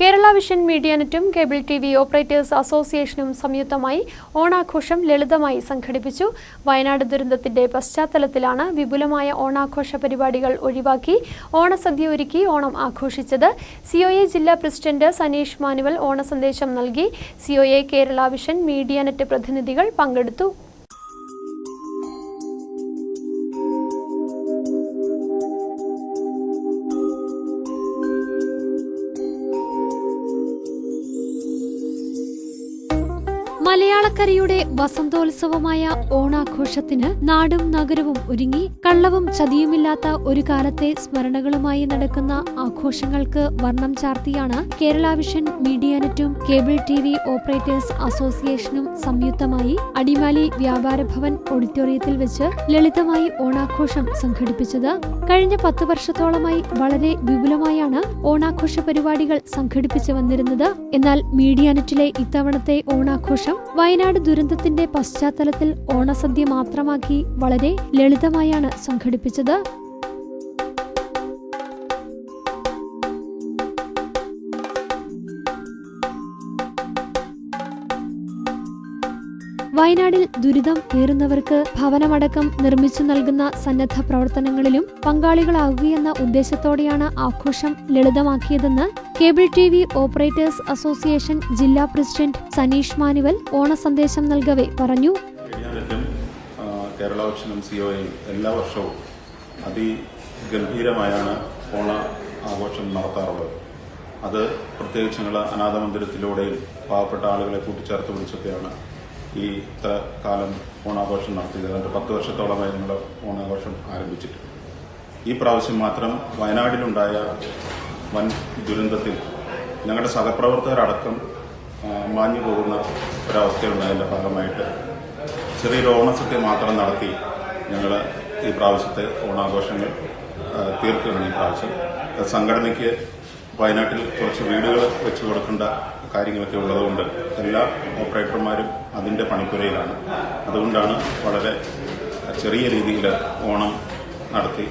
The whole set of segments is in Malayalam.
കേരള വിഷൻ മീഡിയ നെറ്റും കേബിൾ ടി വി ഓപ്പറേറ്റേഴ്സ് അസോസിയേഷനും സംയുക്തമായി ഓണാഘോഷം ലളിതമായി സംഘടിപ്പിച്ചു. വയനാട് ദുരന്തത്തിന്റെ പശ്ചാത്തലത്തിലാണ് വിപുലമായ ഓണാഘോഷ പരിപാടികൾ ഒഴിവാക്കി ഓണസദ്യ ഒരുക്കി ഓണം ആഘോഷിച്ചത്. സിഒഎ ജില്ലാ പ്രസിഡന്റ് സനീഷ് മാനുവൽ ഓണസന്ദേശം നൽകി. COA Kerala vision media net പ്രതിനിധികൾ പങ്കെടുത്തു. മലയാളക്കരയുടെ വസന്തോത്സവമായ ഓണാഘോഷത്തിന് നാടും നഗരവും ഒരുങ്ങി കള്ളവും ചതിയുമില്ലാത്ത ഒരു കാലത്തെ സ്മരണകളുമായി നടക്കുന്ന ആഘോഷങ്ങൾക്ക് വർണം ചാർത്തിയാണ് കേരള വിഷൻ മീഡിയ നെറ്റും കേബിൾ ടി വി ഓപ്പറേറ്റേഴ്സ് അസോസിയേഷനും സംയുക്തമായി അടിമാലി വ്യാപാര ഭവൻ ഓഡിറ്റോറിയത്തിൽ വെച്ച് ലളിതമായി ഓണാഘോഷം സംഘടിപ്പിച്ചത്. കഴിഞ്ഞ പത്ത് വർഷത്തോളമായി വളരെ വിപുലമായാണ് ഓണാഘോഷ പരിപാടികൾ സംഘടിപ്പിച്ചു വന്നിരുന്നത്. എന്നാൽ മീഡിയ നെറ്റിലെ ഇത്തവണത്തെ ഓണാഘോഷം വയനാട് ദുരന്തത്തിന്റെ പശ്ചാത്തലത്തിൽ ഓണസദ്യ മാത്രമാക്കി വളരെ ലളിതമായാണ് സംഘടിപ്പിച്ചത്. വയനാടിൽ ദുരിതം ഏറുന്നവർക്ക് ഭവനമടക്കം നിർമ്മിച്ചു നൽകുന്ന സന്നദ്ധ പ്രവർത്തനങ്ങളിലും പങ്കാളികളാകുകയെന്ന ഉദ്ദേശത്തോടെയാണ് ആഘോഷം ലളിതമാക്കിയതെന്ന് cable T V operators association ജില്ലാ പ്രസിഡന്റ് സനീഷ് മാനുവൽ ഓണസന്ദേശം നൽകവെ പറഞ്ഞു. കേരള ഓപ്ഷനും സിഒയും എല്ലാ വർഷവും അതിഗംഭീരമായാണ് ഓണ ആഘോഷം നടത്താറുള്ളത്. അത് പ്രത്യേകിച്ച് ഞങ്ങൾ അനാഥ മന്ദിരത്തിലൂടെയും പാവപ്പെട്ട ആളുകളെ കൂട്ടിച്ചേർത്ത് പിടിച്ചൊക്കെയാണ് ഈ കാലം ഓണാഘോഷം നടത്തിയത്. അതുകൊണ്ട് പത്ത് വർഷത്തോളമായി ഞങ്ങൾ ഓണാഘോഷം ആരംഭിച്ചിട്ട് ഈ പ്രാവശ്യം മാത്രം വയനാടിലുണ്ടായ വൻ ദുരന്തത്തിൽ ഞങ്ങളുടെ സഹപ്രവർത്തകരടക്കം മാഞ്ഞു പോകുന്ന ഒരവസ്ഥയുണ്ടായതിന്റെ ഭാഗമായിട്ട് ചെറിയൊരു ഓണസദ്യ മാത്രം നടത്തി ഞങ്ങൾ ഈ പ്രാവശ്യത്തെ ഓണാഘോഷങ്ങൾ തീർക്കുകയാണ് ഈ പ്രാവശ്യം. സംഘടനയ്ക്ക് വയനാട്ടിൽ കുറച്ച് വീടുകൾ വെച്ച് കൊടുക്കേണ്ട കാര്യങ്ങളൊക്കെ ഉള്ളതുകൊണ്ട് എല്ലാ ഓപ്പറേറ്റർമാരും അതിന്റെ പണിപ്പുരയിലാണ്. അതുകൊണ്ടാണ് വളരെ ചെറിയ രീതിയിൽ ഓണം നടത്തി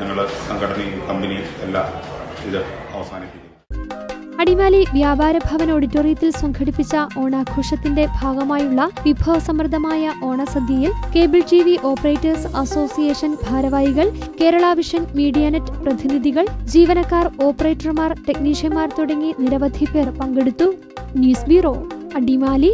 ഞങ്ങൾ സംഘടനയും കമ്പനിയും എല്ലാം ഇത് അവസാനിപ്പിക്കുന്നു അടിമാലി വ്യാപാര ഭവൻ ഓഡിറ്റോറിയത്തിൽ സംഘടിപ്പിച്ച ഓണാഘോഷത്തിന്റെ ഭാഗമായുള്ള വിഭവസമൃദ്ധമായ ഓണസദ്യയിൽ cable T V operators association ഭാരവാഹികൾ കേരള വിഷൻ മീഡിയാനെറ്റ് പ്രതിനിധികൾ ജീവനക്കാർ ഓപ്പറേറ്റർമാർ ടെക്നീഷ്യന്മാർ തുടങ്ങി നിരവധി പേർ പങ്കെടുത്തു. News bureau Adimali.